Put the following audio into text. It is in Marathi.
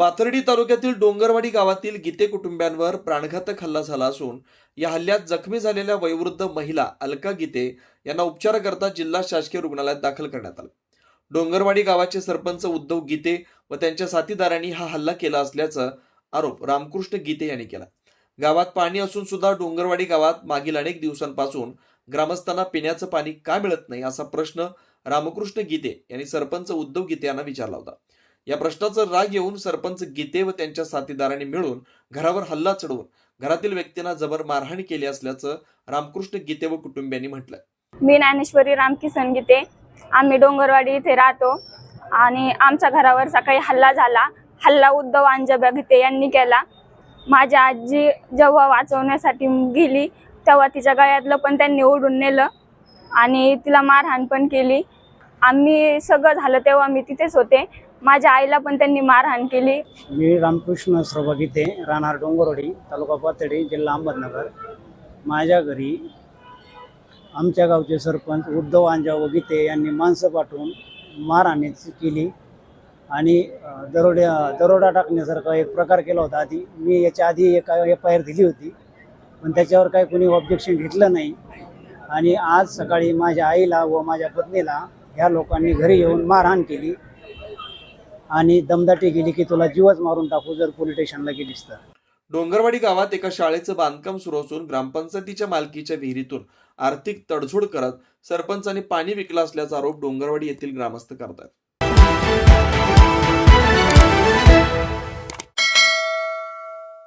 पाथर्डी तालुक्यातील डोंगरवाडी गावातील गीते कुटुंबियांवर प्राणघातक हल्ला झाला असून या हल्ल्यात जखमी झालेल्या वयोवृद्ध महिला अलका गीते यांना उपचाराकरता जिल्हा शासकीय रुग्णालयात दाखल करण्यात आलं. डोंगरवाडी गावाचे सरपंच उद्धव गीते व त्यांच्या साथीदारांनी हा हल्ला केला असल्याचा आरोप रामकृष्ण गीते यांनी केला. गावात पाणी असून सुद्धा डोंगरवाडी गावात मागील अनेक दिवसांपासून ग्रामस्थांना पिण्याचं पाणी का मिळत नाही असा प्रश्न रामकृष्ण गीते यांनी सरपंच उद्धव गीते यांना विचारला होता. या प्रश्नाचा राग येऊन सरपंच गीते व त्यांच्या साथीदारांनी मिळून घरावर हल्ला चढवून घरातील व्यक्तींना जबर मारहाण केली असल्याचं रामकृष्ण गीते व कुटुंबियांनी म्हटलं मी ज्ञानेश्वरी रामकिसन गीते. आम्ही डोंगरवाडी इथे राहतो. आणि आमच्या घरावर सकाळी हल्ला झाला. हल्ला उद्धव अंजबा गीते यांनी केला. माझी आजी जेव्हा वाचवण्यासाठी गेली तेव्हा तिच्या गळ्यातलं पण त्यांनी ओढून नेलं आणि तिला मारहाण पण केली. आम्ही सगळं झालं तेव्हा मी तिथेच होते. माझ्या आईला पण त्यांनी मारहाण केली. मी रामकृष्ण श्रोबा गीते राहणार डोंगरवाडी तालुका पातळी जिल्हा अहमदनगर. माझ्या घरी आमच्या गावचे सरपंच उद्धव अंजाव गीते यांनी माणसं पाठवून मारहाणी केली आणि दरोड्या दरोडा टाकण्यासारखा एक प्रकार केला होता. आधी मी याच्या आधी एक एफ आय आर दिली होती पण त्याच्यावर काही कोणी ऑब्जेक्शन घेतलं नाही. आणि आज सकाळी माझ्या आईला व माझ्या पत्नीला ह्या लोकांनी घरी येऊन मारहाण केली. आणि दमदाटी गेली की तुला जीवच मारून टाकू जर पोलीस स्टेशनला गेलीस तर. डोंगरवाडी गावात एका शाळेचं बांधकाम सुरू असून ग्रामपंचायतीच्या मालकीच्या विहिरीतून आर्थिक तडजोड करत सरपंचांनी पाणी विकलं असल्याचा आरोप डोंगरवाडी येथील ग्रामस्थ करतात